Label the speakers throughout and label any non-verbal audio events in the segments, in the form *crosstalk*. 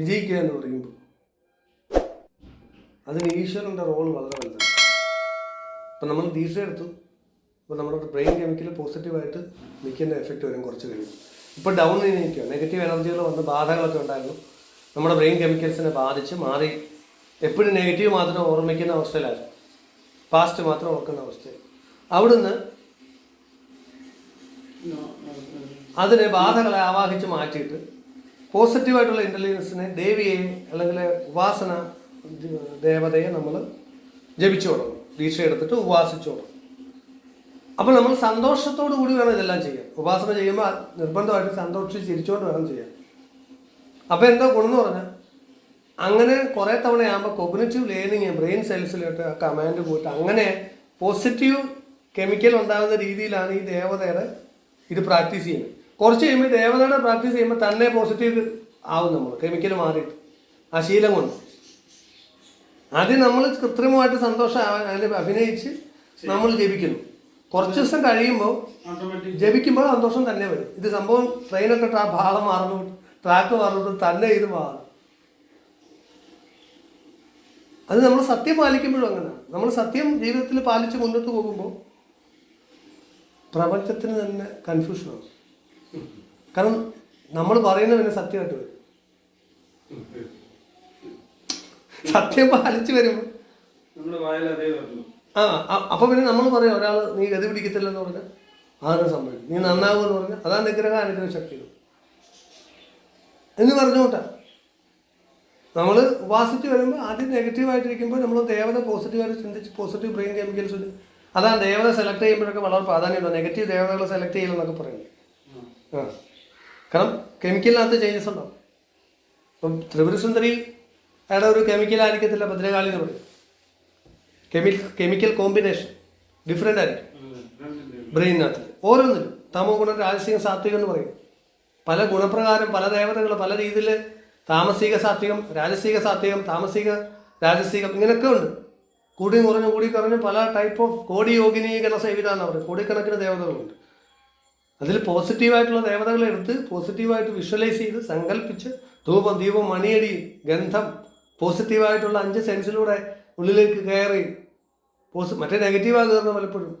Speaker 1: വിജയിക്കുക എന്ന് പറയുമ്പോൾ അതിന് ഈശ്വരന്റെ റോൾ വളരെ വലുതാണ്. ഇപ്പം നമ്മൾ ദീക്ഷ എടുത്തു. ഇപ്പോൾ നമ്മുടെ ബ്രെയിൻ കെമിക്കൽ പോസിറ്റീവായിട്ട് നിൽക്കുന്ന എഫക്റ്റ് വരും കുറച്ച് കഴിയും. ഇപ്പോൾ ഡൗൺ നിൽക്കുക നെഗറ്റീവ് എനർജികൾ വന്ന് ബാധകളൊക്കെ ഉണ്ടായിരുന്നു. നമ്മുടെ ബ്രെയിൻ കെമിക്കൽസിനെ ബാധിച്ച് മാറി. എപ്പോഴും നെഗറ്റീവ് മാത്രം ഓർമ്മിക്കുന്ന അവസ്ഥയിലായിരുന്നു. പാസ്റ്റ് മാത്രം ഓർക്കുന്ന അവസ്ഥയിൽ അവിടുന്ന് അതിനെ ബാധകളെ ആവാഹിച്ച് മാറ്റിയിട്ട് പോസിറ്റീവായിട്ടുള്ള ഇന്റലിജൻസിനെ ദേവിയെ അല്ലെങ്കിൽ ഉപാസന ദേവതയെ നമ്മൾ ജപിച്ചു തുടങ്ങും. ദീക്ഷ എടുത്തിട്ട് ഉപാസിച്ചു തുടങ്ങും. അപ്പോൾ നമ്മൾ സന്തോഷത്തോടു കൂടി വേണം ഇതെല്ലാം ചെയ്യാൻ. ഉപാസന ചെയ്യുമ്പോൾ നിർബന്ധമായിട്ട് സന്തോഷിച്ച് ചിരിച്ചുകൊണ്ട് വേണം ചെയ്യാൻ. അപ്പോൾ എന്താ ഗുണം എന്ന് പറഞ്ഞാൽ അങ്ങനെ കുറേ തവണയാകുമ്പോൾ കൊഗ്നറ്റീവ് ലേണിങ് ബ്രെയിൻ സെൽസിലോട്ട് ആ കമാൻഡ് പോയിട്ട് അങ്ങനെ പോസിറ്റീവ് കെമിക്കൽ ഉണ്ടാകുന്ന രീതിയിലാണ് ഈ ദേവതയുടെ ഇത് പ്രാക്ടീസ് ചെയ്യുന്നത്. കുറച്ച് കഴിയുമ്പോൾ ദേവതയുടെ പ്രാക്ടീസ് ചെയ്യുമ്പോൾ തന്നെ പോസിറ്റീവ് ആവും നമ്മൾ കെമിക്കൽ മാറിയിട്ട്. ആ ശീലം കൊണ്ട്. ആദ്യം നമ്മൾ കൃത്രിമമായിട്ട് സന്തോഷം അതിൽ അഭിനയിച്ച് നമ്മൾ ജപിക്കുന്നു. കുറച്ച് ദിവസം കഴിയുമ്പോൾ ജപിക്കുമ്പോൾ സന്തോഷം തന്നെ വരും. ഇത് സംഭവം ട്രെയിനൊക്കെ ട്രാ ഭാഗം മാറുന്നു. ട്രാക്ക് മാറുന്നു. തന്നെ ഇത് മാറും. അത് നമ്മൾ സത്യം പാലിക്കുമ്പോഴും അങ്ങനെ നമ്മൾ സത്യം ജീവിതത്തിൽ പാലിച്ച് മുന്നോട്ട് പോകുമ്പോൾ പ്രപഞ്ചത്തിന് തന്നെ കൺഫ്യൂഷനാണ് കാരണം നമ്മൾ പറയുന്നത് പിന്നെ സത്യമായിട്ട് വരും. സത്യം പാലിച്ചു വരുമ്പോൾ ആ അപ്പൊ പിന്നെ നമ്മൾ പറയാം ഒരാൾ നീ ഗതി പിടിക്കത്തില്ലെന്ന് പറഞ്ഞാൽ ആരും സംഭവിക്കും നീ നന്നാകുമെന്ന് പറഞ്ഞാൽ അതാ നിഗ്രഹ അനുഗ്രഹ ശക്തി എന്ന് പറഞ്ഞോട്ടാ നമ്മൾ ഉപാസിച്ച് വരുമ്പോൾ ആദ്യം നെഗറ്റീവായിട്ടിരിക്കുമ്പോൾ നമ്മൾ ദേവത പോസിറ്റീവായിട്ട് ചിന്തിച്ച് പോസിറ്റീവ് ബ്രെയിൻ കെമിക്കൽസ് അതാ ദേവത സെലക്ട് ചെയ്യുമ്പോഴൊക്കെ വളരെ പ്രാധാന്യമുണ്ട്. നെഗറ്റീവ് ദേവതകളെ സെലക്ട് ചെയ്യലെന്നൊക്കെ പറയുന്നത്. കാരണം കെമിക്കലിനകത്ത് ചേഞ്ചസ് ഉണ്ടാവും. ഇപ്പം ത്രിപുരസുന്ദരിയുടെ ഒരു കെമിക്കൽ ആയിരിക്കത്തില്ല ഭദ്രകാളി എന്ന് പറയും. കെമി കെമിക്കൽ കോമ്പിനേഷൻ ഡിഫറെന്റ് ആയിരിക്കും. ബ്രെയിനകത്ത് ഓരോന്നിലും. തമോ ഗുണ രാജസികം സാത്വികം എന്ന് പറയും. പല ഗുണപ്രകാരം പല ദേവതകൾ പല രീതിയിൽ താമസിക സാത്വികം രാജസിക സാത്വികം താമസിക രാജസികം ഇങ്ങനെയൊക്കെ ഉണ്ട്. കൂടി കുറഞ്ഞു കൂടി കുറഞ്ഞു പല ടൈപ്പ് ഓഫ് കോടി യോഗിനീകരണ സേവിത എന്ന് പറയും. കോടിക്കണക്കിന് ദേവതകളുണ്ട്. അതിൽ പോസിറ്റീവായിട്ടുള്ള ദേവതകളെ എടുത്ത് പോസിറ്റീവായിട്ട് വിഷ്വലൈസ് ചെയ്ത് സങ്കല്പിച്ച് ധൂപം ദീപം മണിയടി ഗന്ധം പോസിറ്റീവായിട്ടുള്ള അഞ്ച് സെൻസിലൂടെ ഉള്ളിലേക്ക് കയറി പോസി മറ്റേ നെഗറ്റീവാണ് കയറുന്നത് പലപ്പോഴും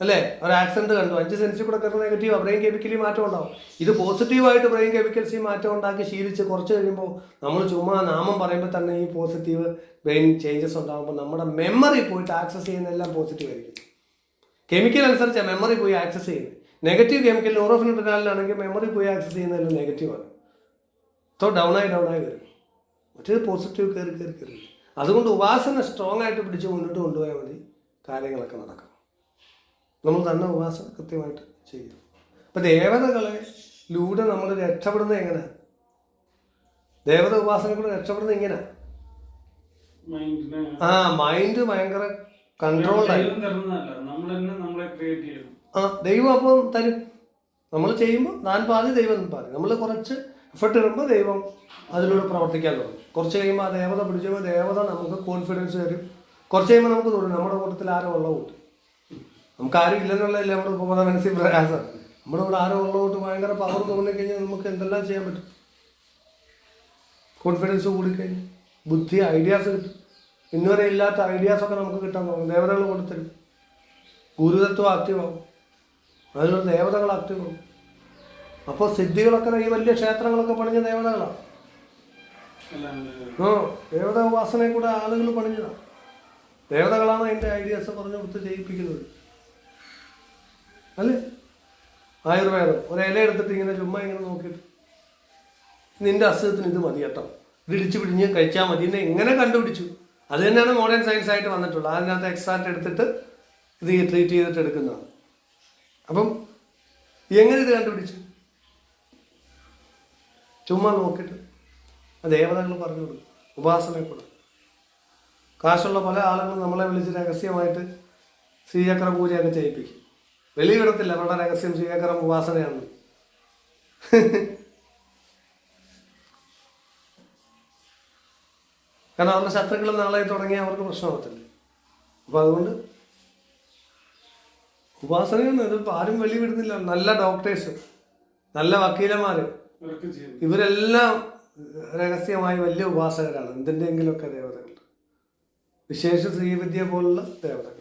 Speaker 1: അല്ലേ? ഒരു ആക്സിഡന്റ് കണ്ടു. അഞ്ച് സെൻസിൽ കൂടെ കയറുന്ന നെഗറ്റീവ് ബ്രെയിൻ കെമിക്കലി മാറ്റം ഉണ്ടാവും. ഇത് പോസിറ്റീവായിട്ട് ബ്രെയിൻ കെമിക്കൽസിൽ മാറ്റം ഉണ്ടാക്കി ശീലിച്ച് കുറച്ച് കഴിയുമ്പോൾ നമ്മൾ ചുമ്മാ നാമം പറയുമ്പോൾ തന്നെ ഈ പോസിറ്റീവ് ബ്രെയിൻ ചേഞ്ചസ് ഉണ്ടാകുമ്പോൾ നമ്മുടെ മെമ്മറി പോയിട്ട് ആക്സസ് ചെയ്യുന്ന എല്ലാം പോസിറ്റീവ് ആയിരിക്കും. കെമിക്കൽ അനുസരിച്ച് മെമ്മറി പോയി ആക്സസ് ചെയ്യുന്നത്. നെഗറ്റീവ് കെമിക്കൽ ന്യൂറോഫിനിനാലാണെങ്കിൽ മെമ്മറി പോയി ആക്സസ് ചെയ്യുന്നതെല്ലാം നെഗറ്റീവാണ് തോ ഡൗൺ ആയി ഡൗൺ ആയി വരും. മറ്റേത് പോസിറ്റീവ് കയറി കയറി കയറി അതുകൊണ്ട് ഉപാസന സ്ട്രോങ് ആയിട്ട് പിടിച്ച് മുന്നോട്ട് കൊണ്ടുപോയാൽ മതി. കാര്യങ്ങളൊക്കെ നടക്കും. നമ്മൾ തന്നെ ഉപാസന കൃത്യമായിട്ട് ചെയ്യും. അപ്പം ദേവതകളെ ലൂടെ നമ്മൾ രക്ഷപ്പെടുന്നത് എങ്ങനെ? ദേവത ഉപാസന കൂടെ രക്ഷപ്പെടുന്നത്
Speaker 2: എങ്ങനെ
Speaker 1: ആ മൈൻഡ് ഭയങ്കര
Speaker 2: കൺട്രോൾഡായി നമ്മൾ തന്നെ നമ്മളെ ക്രിയേറ്റ് ചെയ്യണം.
Speaker 1: ആ ദൈവം അപ്പം തരും. നമ്മൾ ചെയ്യുമ്പോൾ ഞാൻ പാതി ദൈവം പാതി. നമ്മൾ കുറച്ച് എഫർട്ട് ഇടുമ്പോൾ ദൈവം അതിലൂടെ പ്രവർത്തിക്കാൻ തുടങ്ങും. കുറച്ച് കഴിയുമ്പോൾ ആ ദേവത പിടിച്ചപ്പോൾ ദേവത നമുക്ക് കോൺഫിഡൻസ് തരും. കുറച്ച് കഴിയുമ്പോൾ നമുക്ക് തോന്നും നമ്മുടെ കൂട്ടത്തിൽ ആരോ ഉള്ള കൂട്ട് നമുക്ക് ആരും ഇല്ലെന്നുള്ളതല്ലേ നമ്മുടെ ഉപബോധ മനസ്സിൽ പ്രയാസം നമ്മുടെ കൂടെ ആരോ ഉള്ള കൂട്ട് ഭയങ്കര പവർ തോന്നിക്കഴിഞ്ഞാൽ നമുക്ക് എന്തെല്ലാം ചെയ്യാൻ പറ്റും? കോൺഫിഡൻസ് കൂടിക്കഴിഞ്ഞ് ബുദ്ധി ഐഡിയാസ് കിട്ടും. ഇന്നുവരെ ഇല്ലാത്ത ഐഡിയാസൊക്കെ നമുക്ക് കിട്ടാൻ തുടങ്ങും. ദേവതകൾ കൊടുത്തരും ഗുരുതത്വം ആക്റ്റീവാകും അതിലുള്ള ദേവതകൾ ആക്റ്റീവാകും അപ്പോൾ സിദ്ധികളൊക്കെ ഈ വലിയ ക്ഷേത്രങ്ങളൊക്കെ പണിഞ്ഞ ദേവതകളാണ് ആ ദേവത ഉപാസനയെ കൂടെ ആളുകൾ പണിഞ്ഞതാണ് ദേവതകളാണ് അതിന്റെ ഐഡിയാസ് പറഞ്ഞു കൊടുത്ത് ചെയ്യിപ്പിക്കുന്നത്. അല്ലേ? ആയുർവേദം. ഒരു ഇല എടുത്തിട്ട് ഇങ്ങനെ ചുമ്മാ ഇങ്ങനെ നോക്കിയിട്ട്. നിന്റെ അസുഖത്തിന് ഇത് മതി കേട്ടോ. ഇത് ഇടിച്ച് പിടിഞ്ഞ് കഴിച്ചാൽ മതി. എന്നെ എങ്ങനെ കണ്ടുപിടിച്ചു? അത് തന്നെയാണ് മോഡേൺ സയൻസ് ആയിട്ട് വന്നിട്ടുള്ളത്. അതിനകത്ത് എക്സാക്ട് എടുത്തിട്ട് ഇത് ട്രീറ്റ് ചെയ്തിട്ട് എടുക്കുന്നതാണ്. അപ്പം എങ്ങനെ ഇത് കണ്ടുപിടിച്ചു? ചുമ്മാ നോക്കിയിട്ട് ദേവതകൾ പറഞ്ഞു കൊടുക്കും ഉപാസനയെ കൂടെ കാശുള്ള പല ആളുകളും നമ്മളെ വിളിച്ച് രഹസ്യമായിട്ട് ശ്രീചക്ര പൂജയൊക്കെ ചെയ്യിപ്പിക്കും. വെളിയിടത്തില്ല അവരുടെ രഹസ്യം ശ്രീചക്രം ഉപാസനയാണ് കാരണം അവരുടെ ശത്രുക്കൾ നാളെ തുടങ്ങിയാൽ അവർക്ക് പ്രശ്നമാകത്തില്ല അപ്പോൾ അതുകൊണ്ട് ഉപാസനയൊന്നും ഇതിപ്പോൾ ആരും വെളിവിടുന്നില്ല നല്ല ഡോക്ടേഴ്സ് നല്ല വക്കീലന്മാർ ഇവരെല്ലാം രഹസ്യമായി വലിയ ഉപാസകരാണ്. എന്തിന്റെയെങ്കിലുമൊക്കെ ദേവതകൾ വിശേഷ ശ്രീവിദ്യ പോലുള്ള ദേവതകൾ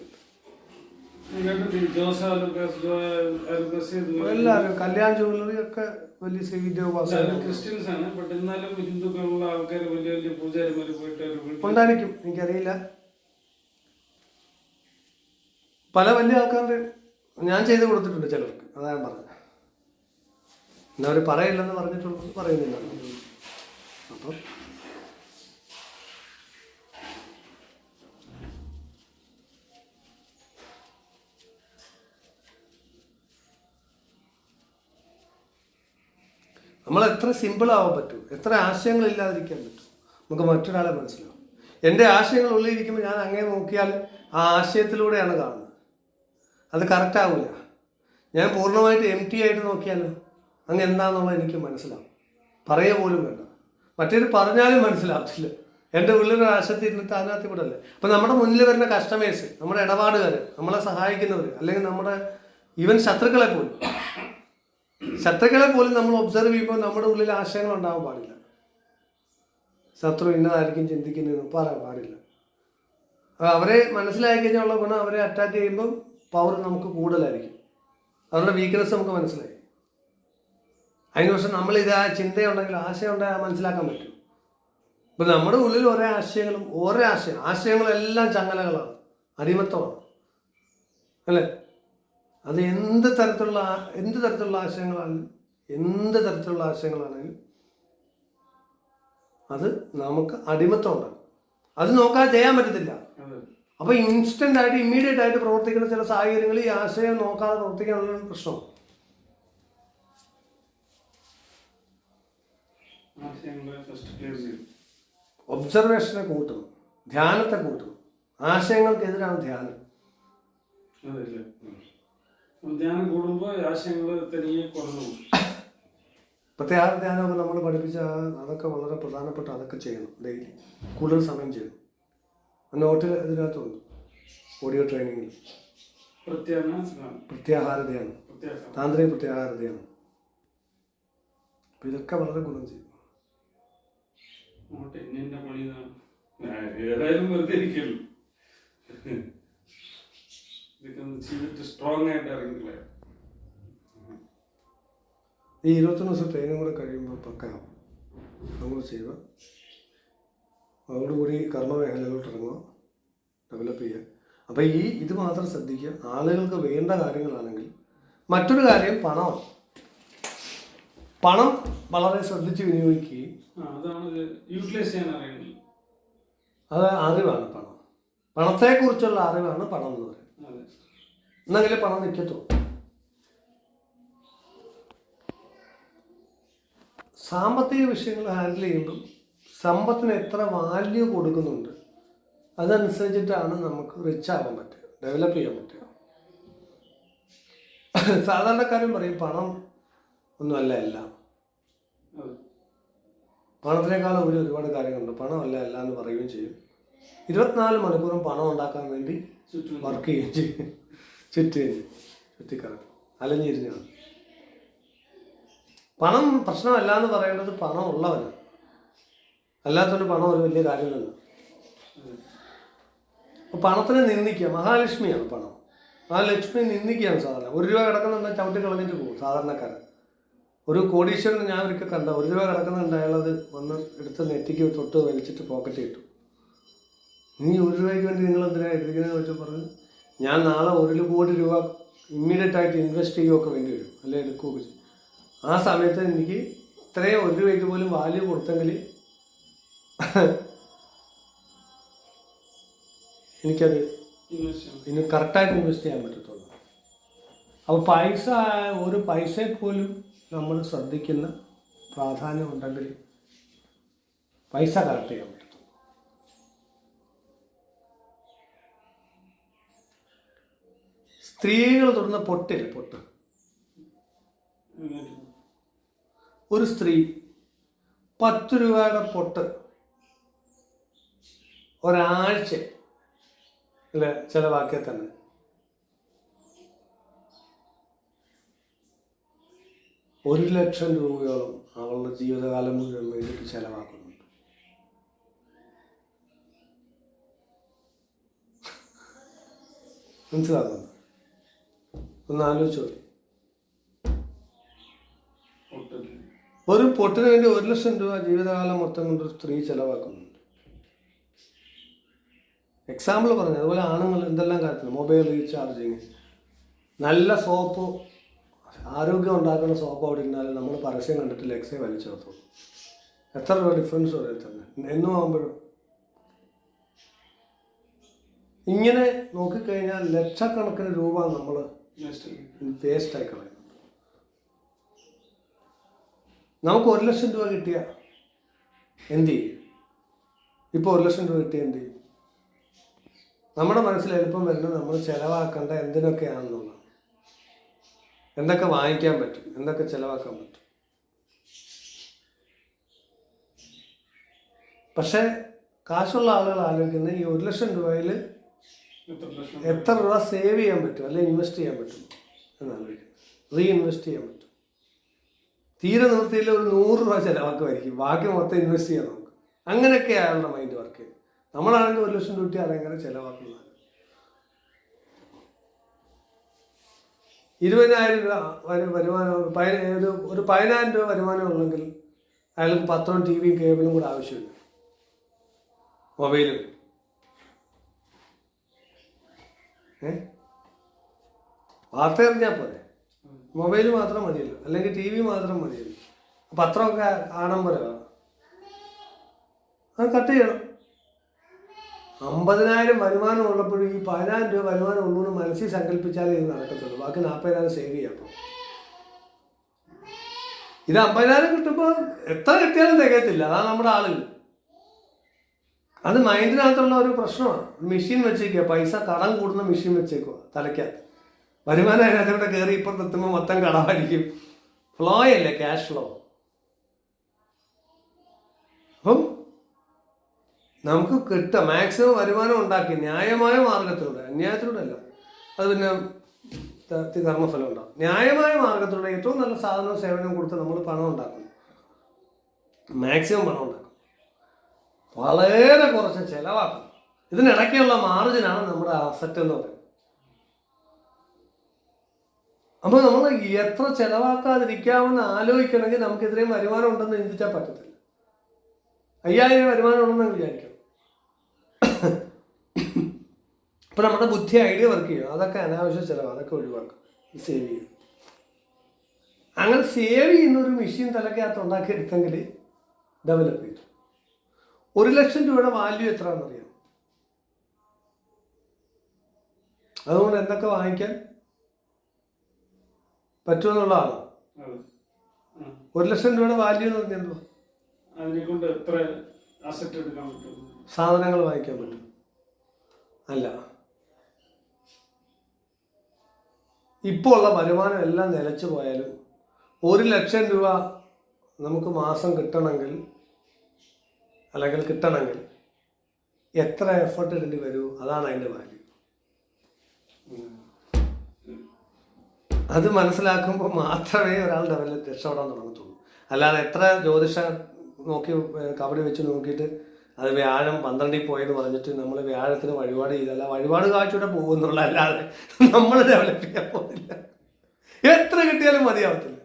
Speaker 1: എല്ലാവരും കല്യാൺ ജുവലറി ഒക്കെ വലിയ ശ്രീവിദ്യ ഉപാസകരാണ്
Speaker 2: ക്രിസ്ത്യൻസ് ആണ്. ബട്ട് എന്നാലും ഹിന്ദുക്കളുള്ള ആൾക്കാർ വലിയ വലിയ പൂജാരിമാർ പോയിട്ട് അവർ വിളിച്ച്
Speaker 1: ഉണ്ടായിരിക്കും എനിക്കറിയില്ല. പല വലിയ ആൾക്കാരുടെ ഞാൻ ചെയ്ത് കൊടുത്തിട്ടുണ്ട് ചിലർക്ക്. അതാണ് പറഞ്ഞത് എന്നാ അവർ പറയില്ലെന്ന് പറഞ്ഞിട്ടുള്ളത് പറയുന്നില്ല. അപ്പം നമ്മൾ എത്ര സിമ്പിൾ ആവാൻ പറ്റും. എത്ര ആശയങ്ങളില്ലാതിരിക്കാൻ പറ്റും. നമുക്ക് മറ്റൊരാളെ മനസ്സിലാവും. എന്റെ ആശയങ്ങൾ ഉള്ളിലിരിക്കുമ്പോൾ ഞാൻ അങ്ങനെ നോക്കിയാൽ ആ ആശയത്തിലൂടെയാണ് കാണുന്നത്. അത് കറക്റ്റ് ആവില്ല ഞാൻ പൂർണമായിട്ട് എം ടി ആയിട്ട് നോക്കിയാലോ? അങ്ങ് എന്താണെന്നുള്ളത് എനിക്ക് മനസ്സിലാവും. പറയുക പോലും വേണ്ട. മറ്റൊരു പറഞ്ഞാലും മനസ്സിലാവത്തില്ല. എന്റെ ഉള്ളിൽ ആശത്തി ഇരുന്നിട്ട് അതിനകത്ത് കൂടെ അല്ലേ? അപ്പം നമ്മുടെ മുന്നിൽ വരുന്ന കസ്റ്റമേഴ്സ് നമ്മുടെ ഇടപാടുകാർ നമ്മളെ സഹായിക്കുന്നവർ അല്ലെങ്കിൽ നമ്മുടെ ഈവൻ ശത്രുക്കളെ പോലും. ശത്രുക്കളെ പോലും നമ്മൾ ഒബ്സർവ് ചെയ്യുമ്പോൾ നമ്മുടെ ഉള്ളിൽ ആശയങ്ങൾ ഉണ്ടാവാൻ പാടില്ല. ശത്രു ഇന്നതായിരിക്കും ചിന്തിക്കുന്നതെന്ന് പറയാൻ പാടില്ല. അവരെ മനസ്സിലാക്കി കഴിഞ്ഞുള്ള ഗുണം അവരെ അറ്റാക്ക് ചെയ്യുമ്പോൾ പവർ നമുക്ക് കൂടുതലായിരിക്കും. അവരുടെ വീക്ക്നെസ് നമുക്ക് മനസ്സിലായി. അതിന് പക്ഷെ നമ്മൾ ഇത് ആ ചിന്തയുണ്ടെങ്കിൽ ആശയം ഉണ്ടെങ്കിൽ മനസ്സിലാക്കാൻ പറ്റും. ഇപ്പം നമ്മുടെ ഉള്ളിൽ ഓരോ ആശയങ്ങളും ഓരോ ആശയം ആശയങ്ങളെല്ലാം ചങ്ങലകളാണ്. അടിമത്തമാണ്. അല്ലേ? അത് എന്ത് തരത്തിലുള്ള എന്ത് തരത്തിലുള്ള ആശയങ്ങളാണ് എന്ത് തരത്തിലുള്ള ആശയങ്ങളാണെങ്കിലും അത് നമുക്ക് അടിമത്തമുണ്ടാകും അത് നോക്കാതെ ചെയ്യാൻ പറ്റത്തില്ല. അപ്പോൾ ഇൻസ്റ്റന്റ് ആയിട്ട് ഇമ്മീഡിയറ്റ് ആയിട്ട് പ്രവർത്തിക്കുന്ന ചില സാഹചര്യങ്ങളിൽ ഈ ആശയം നോക്കാതെ പ്രവർത്തിക്കാനുള്ള പ്രശ്നം. ഒബ്സർവേഷനെ കൂട്ടും ധ്യാനത്തെ കൂട്ടും ആശയങ്ങൾക്കെതിരാണ് ധ്യാനം.
Speaker 2: ധ്യാനം കൂടുമ്പോൾ ആശയങ്ങൾ തനിയെ കുറഞ്ഞു. പോകും
Speaker 1: പ്രത്യേക ധ്യാനമൊക്കെ നമ്മൾ പഠിപ്പിച്ച അതൊക്കെ വളരെ പ്രധാനപ്പെട്ട അതൊക്കെ ചെയ്യണം ഡെയിലി. കൂടുതൽ സമയം ചെയ്യണം നോട്ടിൽ ഇതിനകത്തുണ്ട്. ഓഡിയോ ട്രെയിനിങ്ങിൽ
Speaker 2: പ്രത്യാഹാരതയാണ്.
Speaker 1: താന്ത്രിക പ്രത്യാഹാരതയാണ്. അപ്പം ഇതൊക്കെ വളരെ ഗുണം ചെയ്യും.
Speaker 2: ഏതായാലും വെറുതെ ഇരിക്കല്ലോ ഇതൊക്കെ ചെയ്തിട്ട് സ്ട്രോങ് ആയിട്ട്
Speaker 1: ഈ ഇരുപത്തൊന്ന് ദിവസം ട്രെയിനിങ് കൂടെ കഴിയുമ്പോൾ പക്കാവും. നമ്മൾ ചെയ്യുക. അതോടുകൂടി കർമ്മമേഖലയിലോട്ട് ഇറങ്ങുക ഡെവലപ്പ് ചെയ്യുക. അപ്പോൾ ഈ ഇത് മാത്രം ശ്രദ്ധിക്കുക. ആളുകൾക്ക് വേണ്ട കാര്യങ്ങളാണെങ്കിൽ മറ്റൊരു കാര്യം പണമാണ് പണം വളരെ ശ്രദ്ധിച്ച് വിനിയോഗിക്കുകയും അത് അറിവാണ് പണം. പണത്തെക്കുറിച്ചുള്ള അറിവാണ് പണം എന്ന് പറയുന്നത്.
Speaker 2: എന്നെങ്കിലും
Speaker 1: എന്നെങ്കിലേ പണം നിൽക്കത്തുള്ളൂ സാമ്പത്തിക വിഷയങ്ങൾ ഹാൻഡിൽ ചെയ്യുമ്പം സമ്പത്തിന് എത്ര വാല്യൂ കൊടുക്കുന്നുണ്ട് അതനുസരിച്ചിട്ടാണ് നമുക്ക് റിച്ച് ആവാൻ പറ്റുക ഡെവലപ്പ് ചെയ്യാൻ പറ്റുക. സാധാരണക്കാരും പറയും പണം ഒന്നുമല്ല എല്ലാം. പണത്തിനേക്കാളും ഒരു ഒരുപാട് കാര്യങ്ങളുണ്ട്. പണമല്ല എല്ലാം എന്ന് പറയുകയും ചെയ്യും. ഇരുപത്തിനാല് മണിക്കൂറും പണം ഉണ്ടാക്കാൻ വേണ്ടി
Speaker 2: ചുറ്റും
Speaker 1: വർക്ക് ചെയ്യുകയും ചെയ്യും. ചുറ്റുകയും ചുറ്റിക്കറങ്ങും. അലഞ്ഞിരിഞ്ഞാണ് പണം പ്രശ്നമല്ല എന്ന് പറയേണ്ടത് പണം ഉള്ളവനാണ് അല്ലാത്തൊരു പണം ഒരു വലിയ കാര്യമല്ല പണത്തിനെ നിന്ദിക്കുക. മഹാലക്ഷ്മിയാണ് പണം. ആ ലക്ഷ്മി നിന്ദിക്കുകയാണ് സാധാരണ. ഒരു രൂപ കിടക്കുന്നുണ്ടെങ്കിൽ ചവിട്ടി കളഞ്ഞിട്ട് പോകും സാധാരണക്കാരൻ. ഒരു കോടീശ്വരൻ ഞാൻ ഒരിക്കൽ കണ്ട ഒരു രൂപ കിടക്കുന്നുണ്ട് അയാളത് വന്ന് എടുത്ത് നെറ്റിക്ക് തൊട്ട് വലിച്ചിട്ട് പോക്കറ്റ് ഇട്ടു നീ ഒരു രൂപയ്ക്ക് വേണ്ടി നിങ്ങൾ എന്തിനാണ് എടുക്കുന്നതെന്ന് വെച്ചാൽ പറഞ്ഞു ഞാൻ നാളെ ഒരു കോടി രൂപ ഇമ്മീഡിയറ്റ് ആയിട്ട് ഇൻവെസ്റ്റ് ചെയ്യുകയൊക്കെ വേണ്ടി വരും. അല്ലെ എടുക്കുകയൊക്കെ ആ സമയത്ത് എനിക്ക് ഇത്രയും ഒരു രൂപയ്ക്ക് പോലും വാല്യൂ കൊടുത്തെങ്കിൽ *laughs* എനിക്കത് ഇനി കറക്റ്റായിട്ട് ഇൻവെസ്റ്റ് ചെയ്യാൻ പറ്റത്തുള്ളൂ. അപ്പോൾ പൈസ ഒരു പൈസയെ പോലും നമ്മൾ ശ്രദ്ധിക്കുന്ന പ്രാധാന്യം ഉണ്ടെങ്കിൽ പൈസ കറക്റ്റ് ചെയ്യാൻ സ്ത്രീകൾ തൊടുന്ന പൊട്ടില്ല? പൊട്ട്. ഒരു സ്ത്രീ പത്ത് രൂപയുടെ പൊട്ട് ഒരാഴ്ച അല്ലെ ചിലവാക്കിയാൽ തന്നെ. ഒരു ലക്ഷം രൂപയോളം അവളുടെ ജീവിതകാലം മുഴുവൻ വേണ്ടിയിട്ട് ചെലവാക്കുന്നുണ്ട് മനസ്സിലാക്കുന്നു ഒന്ന് ആലോചിച്ചു ഒരു പൊട്ടിന് വേണ്ടി ഒരു ലക്ഷം രൂപ ജീവിതകാലം മൊത്തം കൊണ്ട് സ്ത്രീ ചെലവാക്കുന്നുണ്ട് എക്സാമ്പിൾ പറഞ്ഞു അതുപോലെ ആണുങ്ങൾ എന്തെല്ലാം കാര്യത്തിൽ മൊബൈൽ റീചാർജിങ് നല്ല സോപ്പ് ആരോഗ്യം ഉണ്ടാക്കുന്ന സോപ്പ് അവിടെ ഇരുന്നാലും നമ്മൾ പരസ്യം കണ്ടിട്ട് ലെക്സേ വലിച്ചെടുത്തു. എത്ര രൂപ ഡിഫറൻസ് വരെ തന്നെ. എന്നും ആകുമ്പോഴും ഇങ്ങനെ നോക്കിക്കഴിഞ്ഞാൽ ലക്ഷക്കണക്കിന് രൂപ നമ്മൾ
Speaker 2: വേസ്റ്റ്
Speaker 1: വേസ്റ്റായി കളയുന്നു നമുക്ക് ഒരു ലക്ഷം രൂപ കിട്ടിയ എന്ത് ചെയ്യും? ഇപ്പോൾ ഒരു ലക്ഷം രൂപ കിട്ടിയ എന്ത് ചെയ്യും? നമ്മുടെ മനസ്സിൽ എളുപ്പം വരുന്നത് നമ്മൾ ചിലവാക്കേണ്ട എന്തിനൊക്കെയാണെന്നുള്ളതാണ്. എന്തൊക്കെ വാങ്ങിക്കാൻ പറ്റും എന്തൊക്കെ ചിലവാക്കാൻ പറ്റും. പക്ഷേ കാശുള്ള ആളുകൾ ആലോചിക്കുന്നത് ഈ ഒരു ലക്ഷം രൂപയിൽ
Speaker 2: എത്ര
Speaker 1: രൂപ സേവ് ചെയ്യാൻ പറ്റും അല്ലെങ്കിൽ ഇൻവെസ്റ്റ് ചെയ്യാൻ പറ്റും എന്നാലോചിക്കുന്നത് റീ ഇൻവെസ്റ്റ് ചെയ്യാൻ പറ്റും. തീരെ നിർത്തിയിൽ ഒരു നൂറ് രൂപ ചിലവാക്കുമായിരിക്കും. ബാക്കി മൊത്തം ഇൻവെസ്റ്റ് ചെയ്യാൻ നമുക്ക് അങ്ങനെയൊക്കെ അയാളുടെ മൈൻഡ് വർക്ക് ചെയ്യും നമ്മളാണെങ്കിൽ ഒരു ലക്ഷം രൂപ അതെങ്ങനെ ചിലവാക്കുന്നത്? ഇരുപതിനായിരം രൂപ വരു- വരുമാനം ഒരു ഒരു പതിനായിരം രൂപ വരുമാനം ഉള്ളെങ്കിൽ അയാൾക്ക് പത്രവും ടി വിയും കേബിളും കൂടെ ആവശ്യമില്ല. മൊബൈലും. വാർത്ത അറിഞ്ഞാൽ പോരെ? മൊബൈൽ മാത്രം മതിയല്ലോ. അല്ലെങ്കിൽ ടി വി മാത്രം മതിയല്ലോ. പത്രമൊക്കെ ആഡംബരമാണ് അത് കട്ട് ചെയ്യണം. അമ്പതിനായിരം വരുമാനം ഉള്ളപ്പോഴും ഈ പതിനായിരം രൂപ വരുമാനം ഉള്ളൂ എന്ന് മനസ്സിൽ സങ്കല്പിച്ചാലേ ഇത് നടക്കത്തുള്ളൂ. ബാക്കി നാൽപ്പതിനായിരം സേവ് ചെയ്യാം അപ്പോൾ ഇത് അമ്പതിനായിരം കിട്ടുമ്പോൾ എത്ര കിട്ടിയാലും തികയത്തില്ല. അതാണ് നമ്മുടെ ആളുകൾ അത് മൈൻഡിനകത്തുള്ള ഒരു പ്രശ്നമാണ്. മെഷീൻ വെച്ചേക്കുക പൈസ കടം കൂടുന്ന മെഷീൻ വെച്ചേക്കുക തലയ്ക്കകത്ത്. വരുമാനം അതിനകത്തോടെ കയറി ഇപ്പം എത്തുമ്പോൾ മൊത്തം കടമായിരിക്കും. ഫ്ലോ അല്ലേ? ക്യാഷ് ഫ്ലോ അപ്പം നമുക്ക് കിട്ട. മാക്സിമം വരുമാനം ഉണ്ടാക്കി. ന്യായമായ മാർഗത്തിലൂടെ. അന്യായത്തിലൂടെ അല്ല. അത് പിന്നെ കർമ്മഫലം ഉണ്ടാകും ന്യായമായ മാർഗത്തിലൂടെ ഏറ്റവും നല്ല സാധനവും സേവനവും കൊടുത്ത് നമ്മൾ പണം ഉണ്ടാക്കുന്നു മാക്സിമം പണം ഉണ്ടാക്കും. വളരെ കുറച്ച് ചിലവാക്കും. ഇതിനിടയ്ക്കുള്ള മാർജിനാണ് നമ്മുടെ അസറ്റ് എന്ന് പറയുന്നത്. അപ്പോൾ നമ്മൾ എത്ര ചിലവാക്കാതിരിക്കാമെന്ന് ആലോചിക്കണമെങ്കിൽ നമുക്ക് ഇത്രയും വരുമാനം ഉണ്ടെന്ന് ചിന്തിച്ചാൽ പറ്റത്തില്ല. അയ്യായിരം വരുമാനം ഉണ്ടെന്ന് വിചാരിക്കാം. ഇപ്പം നമ്മുടെ ബുദ്ധി ഐഡിയ വർക്ക് ചെയ്യും. അതൊക്കെ അനാവശ്യ ചിലവ്. അതൊക്കെ ഒഴിവാക്കും. സേവ് ചെയ്യും. അങ്ങനെ സേവ് ചെയ്യുന്ന ഒരു മെഷീൻ തലക്കകത്ത് ഉണ്ടാക്കിയെടുത്തെങ്കിൽ ഡെവലപ്പ് ചെയ്തു. ഒരു ലക്ഷം രൂപയുടെ വാല്യൂ എത്രയാണെന്നറിയാം അതുകൊണ്ട് എന്തൊക്കെ വാങ്ങിക്കാൻ പറ്റുമെന്നുള്ളതാണ്. ഒരു ലക്ഷം രൂപയുടെ വാല്യൂ എന്ന് പറഞ്ഞാൽ എന്തുവാ?
Speaker 2: അതിനെ കൊണ്ട് എത്ര അസറ്റ് എടുക്കാൻ പറ്റും?
Speaker 1: സാധനങ്ങൾ വാങ്ങിക്കാൻ പറ്റും. അല്ല. ഇപ്പോൾ ഉള്ള വരുമാനം എല്ലാം നിലച്ചു പോയാലും ഒരു ലക്ഷം രൂപ നമുക്ക് മാസം കിട്ടണമെങ്കിൽ അല്ലെങ്കിൽ കിട്ടണമെങ്കിൽ എത്ര എഫർട്ട് ഇടേണ്ടി വരൂ? അതാണ് അതിന്റെ വാല്യൂ അത് മനസ്സിലാക്കുമ്പോൾ മാത്രമേ ഒരാൾ ഡെവലപ്പ് രക്ഷപ്പെടാൻ തുടങ്ങത്തുള്ളൂ. അല്ലാതെ എത്ര ജ്യോതിഷ നോക്കി കവറി കബഡി വെച്ച് നോക്കിയിട്ട് അത് വ്യാഴം പന്ത്രണ്ടിൽ പോയെന്ന് പറഞ്ഞിട്ട് നമ്മൾ വ്യാഴത്തിന് വഴിപാട് ചെയ്തല്ല വഴിപാട് കാഴ്ചയുടെ പോകുന്നുള്ള അല്ലാതെ നമ്മൾ ഡെവലപ്പ് ചെയ്യാൻ പോകുന്നില്ല. എത്ര കിട്ടിയാലും മതിയാവത്തില്ല.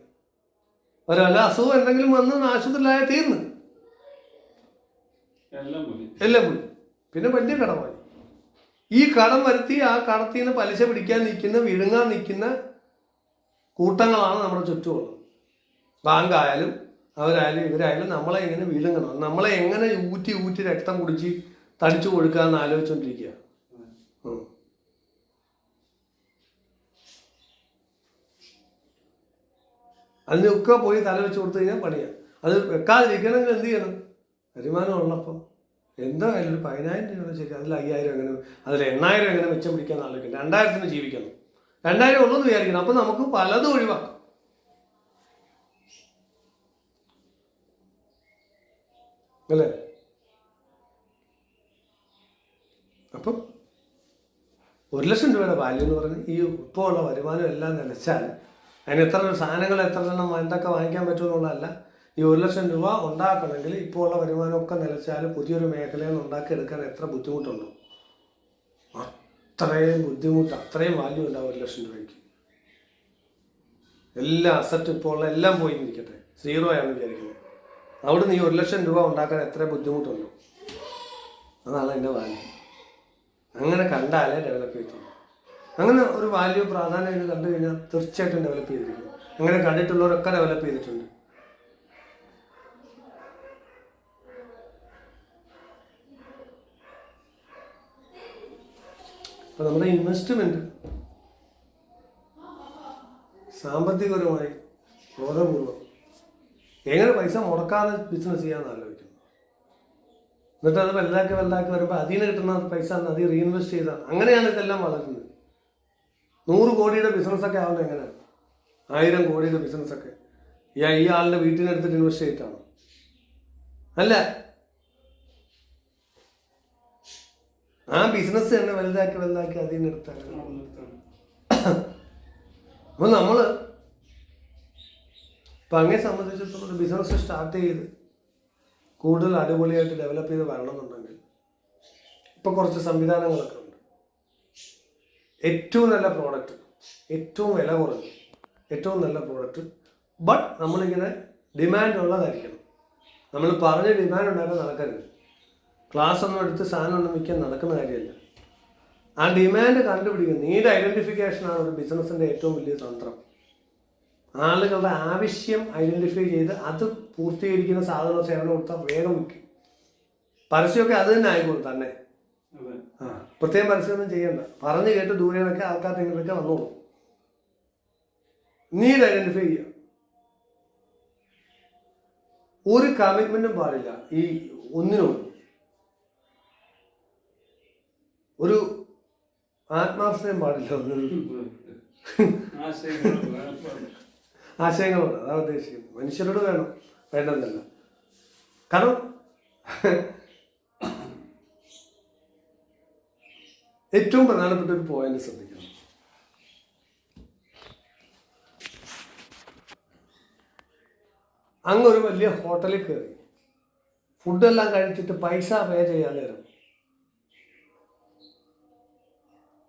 Speaker 1: ഒരല്ല അസുഖം എന്തെങ്കിലും വന്ന് ആശുപത്രിയിലായ തീർന്ന്.
Speaker 2: എല്ലാം
Speaker 1: പോയി. പിന്നെ വലിയ കടമായി. ഈ കടം വരുത്തി ആ കടത്തിൽ നിന്ന് പലിശ പിടിക്കാൻ നിൽക്കുന്ന വിഴുങ്ങാൻ നിൽക്കുന്ന കൂട്ടങ്ങളാണ് നമ്മുടെ ചുറ്റുമുള്ളത്. ബാങ്കായാലും അവരായാലും ഇവരായാലും നമ്മളെ എങ്ങനെ വിഴുങ്ങണം? നമ്മളെ എങ്ങനെ ഊറ്റി ഊറ്റി രക്തം കുടിച്ച് തടിച്ചു കൊടുക്കുക ആലോചിച്ചുകൊണ്ടിരിക്കുക ആലോചിച്ചോണ്ടിരിക്കുക അതിനൊക്കെ പോയി തല വെച്ച് കൊടുത്തു കഴിഞ്ഞാൽ പണിയാണ് അത് വെക്കാതിരിക്കണമെങ്കിൽ എന്ത് ചെയ്യണം? വരുമാനം ഉള്ളപ്പം. എന്താ ഒരു പതിനായിരം രൂപ ശരി അതിൽ അയ്യായിരം എങ്ങനെ അതിൽ എണ്ണായിരം എങ്ങനെ മെച്ചം പിടിക്കാൻ ആലോചിക്കണം. രണ്ടായിരത്തിന് ജീവിക്കണം. രണ്ടായിരം ഉള്ളൂ എന്ന് വിചാരിക്കണം. അപ്പം നമുക്ക് പലതും ഒഴിവാക്കാം. അല്ലേ? അപ്പം ഒരു ലക്ഷം രൂപയുടെ വാല്യൂ എന്ന് പറഞ്ഞ് ഈ ഇപ്പോൾ ഉള്ള വരുമാനം എല്ലാം നിലച്ചാൽ അതിന് എത്ര സാധനങ്ങൾ എത്ര എണ്ണം എന്തൊക്കെ വാങ്ങിക്കാൻ പറ്റുമെന്നുള്ളതല്ല ഈ ഒരു ലക്ഷം രൂപ ഉണ്ടാക്കണമെങ്കിൽ ഇപ്പോൾ ഉള്ള വരുമാനമൊക്കെ നിലച്ചാൽ പുതിയൊരു മേഖലയിൽ ഉണ്ടാക്കിയെടുക്കാൻ എത്ര ബുദ്ധിമുട്ടുണ്ടോ? അത്രയും ബുദ്ധിമുട്ട് അത്രയും വാല്യൂ ഉണ്ടാവും ഒരു ലക്ഷം രൂപയ്ക്ക്. എല്ലാ അസറ്റ് ഇപ്പോൾ ഉള്ള എല്ലാം പോയി ഇരിക്കട്ടെ സീറോ ആണ് വിചാരിക്കുന്നത് അവിടെ നീ ഒരു ലക്ഷം രൂപ ഉണ്ടാക്കാൻ എത്ര ബുദ്ധിമുട്ടുണ്ടോ? അതാണ് എന്റെ വാല്യൂ അങ്ങനെ കണ്ടാലേ ഡെവലപ്പ് ചെയ്തിട്ടുള്ളൂ അങ്ങനെ ഒരു വാല്യൂ പ്രാധാന്യം ഇത് കണ്ടു കഴിഞ്ഞാൽ തീർച്ചയായിട്ടും ഡെവലപ്പ് ചെയ്തിരിക്കും. അങ്ങനെ കണ്ടിട്ടുള്ളവരൊക്കെ ഡെവലപ്പ് ചെയ്തിട്ടുണ്ട്. അപ്പൊ നമ്മുടെ ഇൻവെസ്റ്റ്മെന്റ് സാമ്പത്തികപരമായി ബോധപൂർവം എങ്ങനെ പൈസ മുടക്കാതെ ബിസിനസ് ചെയ്യാമെന്ന് ആലോചിക്കുന്നു. എന്നിട്ട് അത് വലുതാക്കി വലുതാക്കി വരുമ്പോൾ അതിൽ നിന്ന് കിട്ടുന്ന പൈസ അതിൽ റീഇൻവെസ്റ്റ് ചെയ്താൽ അങ്ങനെയാണ് ഇതെല്ലാം വളരുന്നത്. നൂറ് കോടിയുടെ ബിസിനസ്സൊക്കെ ആവുന്നത് എങ്ങനെയാണ് ആയിരം കോടിയുടെ ബിസിനസ്സൊക്കെ ഈ ഈ ആളുടെ വീട്ടിനെടുത്തിട്ട് ഇൻവെസ്റ്റ് ചെയ്തിട്ടാണ്? അല്ല. ആ ബിസിനസ് തന്നെ വലുതാക്കി വലുതാക്കി അതിൽ നിന്ന് എടുത്താണ് അപ്പൊ നമ്മൾ ഇപ്പം അങ്ങനെ സംബന്ധിച്ചിടത്തോളം ബിസിനസ് സ്റ്റാർട്ട് ചെയ്ത് കൂടുതൽ അടിപൊളിയായിട്ട് ഡെവലപ്പ് ചെയ്ത് വരണമെന്നുണ്ടെങ്കിൽ ഇപ്പോൾ കുറച്ച് സംവിധാനങ്ങളൊക്കെ ഉണ്ട്. ഏറ്റവും നല്ല പ്രോഡക്റ്റ് ഏറ്റവും വില കുറഞ്ഞ് ഏറ്റവും നല്ല പ്രോഡക്റ്റ് ബട്ട് നമ്മളിങ്ങനെ ഡിമാൻഡ് ഉള്ളതായിരിക്കണം. നമ്മൾ പറഞ്ഞ ഡിമാൻഡ് ഉണ്ടാക്കാൻ നടക്കരുത്. ക്ലാസ് ഒന്നും എടുത്ത് സാധനം ഒന്നും വിൽക്കാൻ നടക്കുന്ന കാര്യമല്ല. ആ ഡിമാൻഡ് കണ്ടുപിടിക്കുക. നീഡ് ഐഡന്റിഫിക്കേഷനാണ് ഒരു ബിസിനസിന്റെ ഏറ്റവും വലിയ തന്ത്രം. ആളുകളുടെ ആവശ്യം ഐഡന്റിഫൈ ചെയ്ത് അത് പൂർത്തീകരിക്കുന്ന സാധനവും സേവനം കൊടുത്താൽ വേഗം വിൽക്കും. പരസ്യമൊക്കെ അത് തന്നെ ആയിക്കോളും തന്നെ. ആ പ്രത്യേകം പരസ്യമൊന്നും ചെയ്യണ്ട. പറഞ്ഞു കേട്ട് ദൂരെ നിന്നൊക്കെ ആൾക്കാർ നിങ്ങളൊക്കെ വന്നോളൂ. നീഡ് ഐഡന്റിഫൈ ചെയ്യുക ഒരു കമ്മിറ്റ്മെന്റും പാടില്ല. ഈ ഒന്നിനും ഒരു ആത്മാശ്രയം പാടില്ല ഒന്നിനും. ആശയങ്ങളുണ്ട് അതാണ് ഉദ്ദേശിക്കുന്നത് മനുഷ്യരോട് വേണം വേണ്ടെന്നല്ല. കാരണം ഏറ്റവും പ്രധാനപ്പെട്ട ഒരു പോയിന്റ് ശ്രദ്ധിക്കണം. അങ്ങ് ഒരു വലിയ ഹോട്ടലിൽ കയറി ഫുഡെല്ലാം കഴിച്ചിട്ട് പൈസ പേ ചെയ്യാൻ നേരം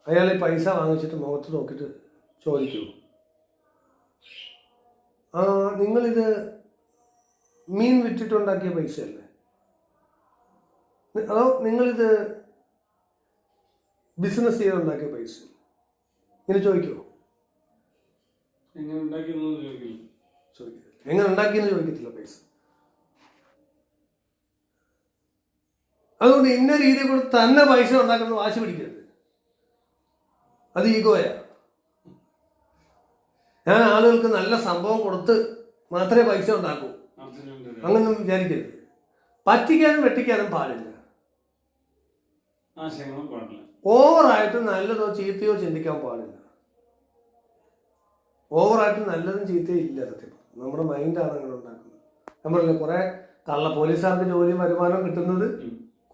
Speaker 1: അയാൾ പൈസ വാങ്ങിച്ചിട്ട് മുഖത്ത് നോക്കിയിട്ട് ചോദിക്കൂ. നിങ്ങളിത് മീൻ വിറ്റിട്ടുണ്ടാക്കിയ പൈസയല്ലേ? അല്ലേ അതോ നിങ്ങളിത് ബിസിനസ് ചെയ്തുണ്ടാക്കിയ പൈസ ഇങ്ങനെ ചോദിക്കോ
Speaker 2: എങ്ങനെ ഉണ്ടാക്കിയെന്ന് ചോദിക്കില്ല.
Speaker 1: ചോദിക്കത്തില്ല എങ്ങനെ ഉണ്ടാക്കിയെന്ന് ചോദിക്കത്തില്ല പൈസ. അതുകൊണ്ട് ഇന്ന രീതിയിൽ കൂടെ തന്നെ പൈസ ഉണ്ടാക്കുന്ന വാശി പിടിക്കരുത്. അത് ഈഗോയാ. ഞാൻ ആളുകൾക്ക് നല്ല സംഭവം കൊടുത്ത് മാത്രമേ പൈസ ഉണ്ടാക്കൂ. അങ്ങനൊന്നും വിചാരിക്കരുത്. പറ്റിക്കാനും വെട്ടിക്കാനും പാടില്ല. ഓവറായിട്ട് നല്ലതോ ചീത്തയോ ചിന്തിക്കാൻ പാടില്ല. ഓവറായിട്ട് നല്ലതും ചീത്തയും ഇല്ല സത്യം. നമ്മുടെ മൈൻഡാണ് അങ്ങനെ ഉണ്ടാക്കുന്നത്. നമ്മളല്ലേ കുറെ കള്ള പോലീസുകാർക്ക് ജോലിയും വരുമാനവും കിട്ടുന്നത്.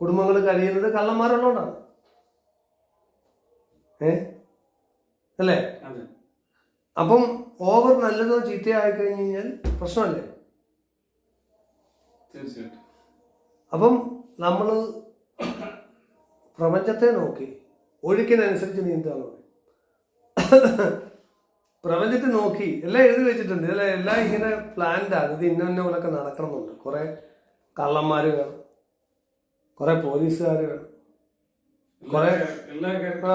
Speaker 1: കുടുംബങ്ങൾ കഴിയുന്നത് കള്ളന്മാരുള്ളതുകൊണ്ടാണ്. ഏ? അല്ലേ? അപ്പം ഓവർ നല്ലതോ ചീത്തയായി കഴിഞ്ഞ് കഴിഞ്ഞാൽ പ്രശ്നമല്ലേ?
Speaker 2: തീർച്ചയായിട്ടും.
Speaker 1: അപ്പം നമ്മൾ പ്രപഞ്ചത്തെ നോക്കി ഒഴുക്കിനനുസരിച്ച് നീന്താണ് പ്രപഞ്ചത്തെ നോക്കി എല്ലാം എഴുതി വെച്ചിട്ടുണ്ട്. അല്ലെ? എല്ലാം ഇങ്ങനെ പ്ലാൻഡാണ് ഇത് ഇന്ന ഇന്ന പോലൊക്കെ നടക്കണമെന്നുണ്ട്. കുറെ കള്ളന്മാർ വേണം. കുറെ പോലീസുകാർ വേണം. കുറെ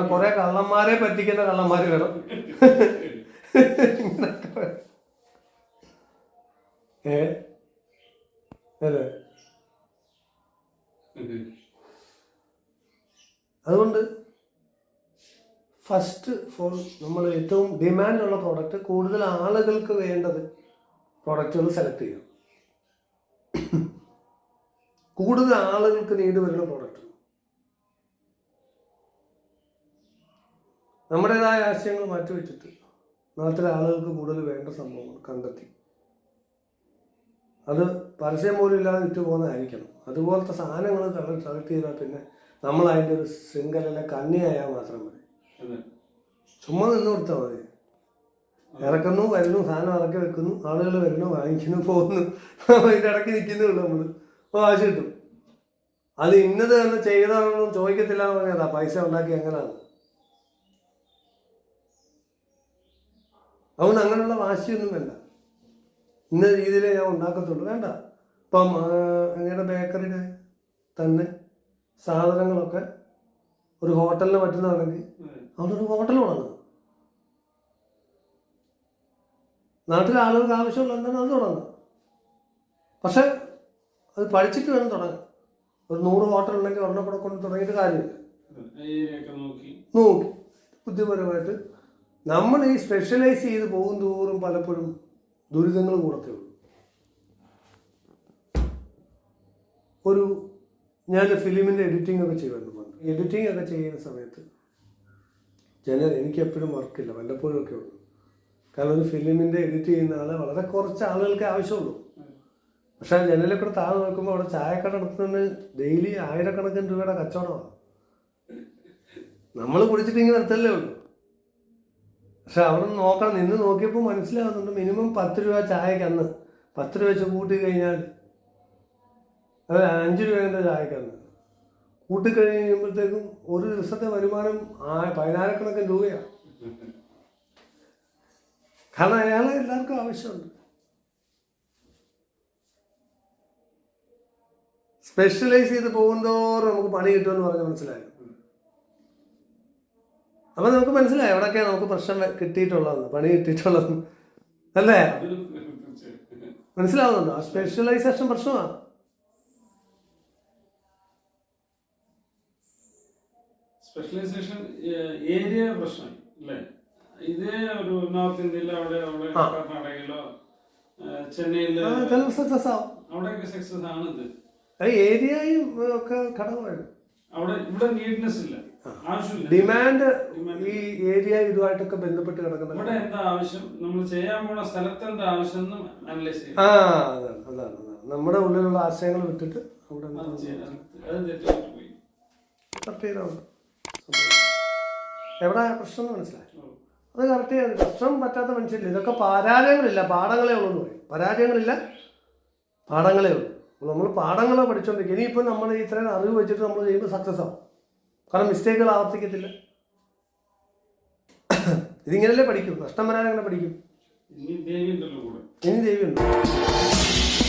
Speaker 1: കുറെ കള്ളന്മാരെ പറ്റിക്കുന്ന കള്ളന്മാർ വേണം. *laughs* *laughs* ഏ? അല്ലേ? അതുകൊണ്ട് ഫസ്റ്റ് ഫോർ നമ്മൾ ഏറ്റവും ഡിമാൻഡുള്ള പ്രോഡക്റ്റ് കൂടുതൽ ആളുകൾക്ക് വേണ്ടത് പ്രോഡക്റ്റുകൾ സെലക്ട് ചെയ്യണം. കൂടുതൽ ആളുകൾക്ക് നീട് വരുന്ന പ്രോഡക്റ്റ് നമ്മുടേതായ ആശയങ്ങൾ മാറ്റിവെച്ചിട്ട് നാട്ടിലെ ആളുകൾക്ക് കൂടുതൽ വേണ്ട സംഭവങ്ങൾ കണ്ടെത്തി. അത് പരസ്യം പോലും ഇല്ലാതെ വിറ്റുപോകുന്നതായിരിക്കണം അതുപോലത്തെ സാധനങ്ങൾ സെലക്ട് ചെയ്താൽ പിന്നെ നമ്മൾ അതിന്റെ ഒരു ശൃംഖലയിലെ കണ്ണിയായാൽ മാത്രം മതി. ചുമ്മാ നിന്ന് കൊടുത്താൽ മതി. ഇറക്കുന്നു വരുന്നു സാധനം ഇറക്കി വെക്കുന്നു ആളുകൾ വരുന്നു വാങ്ങിക്കുന്നു പോകുന്നു. *laughs* അതിന്റെ ഇടയ്ക്ക് നിൽക്കുന്നേ ഉള്ളൂ നമ്മൾ വാശി കിട്ടും. അത് ഇന്നത് തന്നെ ചെയ്താണെന്നും ചോദിക്കത്തില്ല എന്ന് പറഞ്ഞതാ പൈസ ഉണ്ടാക്കി എങ്ങനെയാണ് അതുകൊണ്ട് അങ്ങനെയുള്ള വാശിയൊന്നും വേണ്ട. ഇന്ന രീതിയിലേ ഞാൻ ഉണ്ടാക്കത്തുള്ളൂ. വേണ്ട. ഇപ്പം അങ്ങയുടെ ബേക്കറിയുടെ തന്നെ സാധനങ്ങളൊക്കെ ഒരു ഹോട്ടലിന് പറ്റുന്നതാണെങ്കിൽ. അവിടെ ഒരു ഹോട്ടൽ തുടങ്ങും നാട്ടിലെ ആളുകൾക്ക് ആവശ്യമുള്ള എന്താണ് അത് തുടങ്ങുക പക്ഷെ അത് പഠിച്ചിട്ട് വേണം തുടങ്ങാൻ. ഒരു നൂറ് ഹോട്ടൽ ഉണ്ടെങ്കിൽ ഒരെണ്ണം കൂടെ കൊണ്ട് തുടങ്ങിയിട്ട് കാര്യമില്ല.
Speaker 2: നോക്കി.
Speaker 1: ബുദ്ധിപരമായിട്ട് നമ്മൾ ഈ സ്പെഷ്യലൈസ് ചെയ്ത് പോകും തോറും പലപ്പോഴും ദുരിതങ്ങൾ കൂടത്തേ ഉള്ളൂ. ഒരു ഞാൻ ഫിലിമിന്റെ എഡിറ്റിംഗ് ഒക്കെ ചെയ്യുമായിരുന്നു പണ്ട്. എഡിറ്റിംഗ് ഒക്കെ ചെയ്യുന്ന സമയത്ത് ജനൽ എനിക്ക് എപ്പോഴും വർക്കില്ല വല്ലപ്പോഴും ഒക്കെ ഉള്ളൂ. കാരണം ഒരു ഫിലിമിന്റെ എഡിറ്റ് ചെയ്യുന്ന ആളെ വളരെ കുറച്ച് ആളുകൾക്ക് ആവശ്യമുള്ളൂ. പക്ഷേ ജനലിൽ കൂടെ താഴെ നോക്കുമ്പോൾ അവിടെ ചായക്കട നടത്തുന്നതിന് ഡെയിലി ആയിരക്കണക്കിന് രൂപയുടെ കച്ചവടമാണ്. നമ്മൾ കുടിച്ചിട്ട് ഇങ്ങനെ നിർത്തല്ലേ ഉള്ളൂ. പക്ഷെ അവിടെ നിന്ന് നോക്കണം നിന്ന് നോക്കിയപ്പോൾ മനസ്സിലാവുന്നുണ്ട് മിനിമം പത്ത് രൂപ ചായക്ക് അന്ന് പത്ത് രൂപ വെച്ച് കൂട്ടി കഴിഞ്ഞാൽ അത് അഞ്ച് രൂപേന്റെ ചായക്ക് അന്ന് കൂട്ടി കഴിയുമ്പോഴത്തേക്കും ഒരു ദിവസത്തെ വരുമാനം ആ പതിനായിരക്കണക്കിന് രൂപയാണ് കാരണം അയാളെ എല്ലാവർക്കും ആവശ്യമുണ്ട്. സ്പെഷ്യലൈസ് ചെയ്ത് പോകുന്തോറും നമുക്ക് പണി കിട്ടുമെന്ന് പറഞ്ഞ് മനസ്സിലായോ? അപ്പൊ നമുക്ക് മനസ്സിലായി എവിടെയൊക്കെയാണ് നമുക്ക് പ്രശ്നം കിട്ടിയിട്ടുള്ളത് പണി കിട്ടിയിട്ടുള്ളത്. അല്ലേ? മനസ്സിലാവുന്നുണ്ടോ? ആ സ്പെഷ്യലൈസേഷൻ പ്രശ്നമാണ്
Speaker 2: സ്പെഷ്യലൈസേഷൻ ഏരിയ പ്രശ്നം അല്ലേ? ഇതേ ഒരു നോർത്ത് ഇന്ത്യയിലോ അവിടെ അവിടെ. കർണാടകയിലോ
Speaker 1: ചെന്നൈയിൽ സക്സസ് ആവും
Speaker 2: അവിടെയൊക്കെ സക്സസ് ആണ് ഇത്
Speaker 1: അത് ഏരിയയും ഒക്കെ ഘടകമാണ്
Speaker 2: അവിടെ ഇവിടെ നീറ്റ്നെസ് ഇല്ല. ആവശ്യമില്ല.
Speaker 1: ഡിമാൻഡ് ഈ ഏരിയ ഇതുമായിട്ടൊക്കെ ബന്ധപ്പെട്ട് കിടക്കുന്ന
Speaker 2: ഇവിടെ എന്താ ആവശ്യം? നമ്മൾ ചെയ്യാൻ പോണ സ്ഥലത്ത് എന്താ ആവശ്യം എന്ന് അനലൈസ് ചെയ്യും
Speaker 1: ആ അതാണ് അതാണ് നമ്മുടെ ഉള്ളിലുള്ള ആശയങ്ങൾ വിട്ടിട്ട് അവിടെ കറക്റ്റ് ചെയ്താൽ എവിടെ പ്രശ്നം എന്ന് മനസ്സിലായി? അത് കറക്റ്റ് ചെയ്യാൻ പ്രശ്നം പറ്റാത്ത മനുഷ്യരില്ല. ഇതൊക്കെ പരാജയങ്ങളില്ല പാഠങ്ങളേ ഉള്ളൂ എന്ന് പറയും. പരാജയങ്ങളില്ല പാഠങ്ങളേ ഉള്ളൂ. നമ്മൾ പാഠങ്ങളെ പഠിച്ചുകൊണ്ടിരിക്കുക ഇനിയിപ്പോൾ നമ്മൾ ഇത്രയും അറിവ് വെച്ചിട്ട് നമ്മൾ ചെയ്യുമ്പോൾ സക്സസ് ആവും. കാരണം മിസ്റ്റേക്കുകൾ ആവർത്തിക്കത്തില്ല. *coughs* ഇതിങ്ങനല്ലേ പഠിക്കും. നഷ്ടം വരാൻ എങ്ങനെ പഠിക്കും.
Speaker 2: ഇനി ദേവിയുണ്ടല്ലോ കൂടെ.
Speaker 1: ഇനി ദൈവമുണ്ട്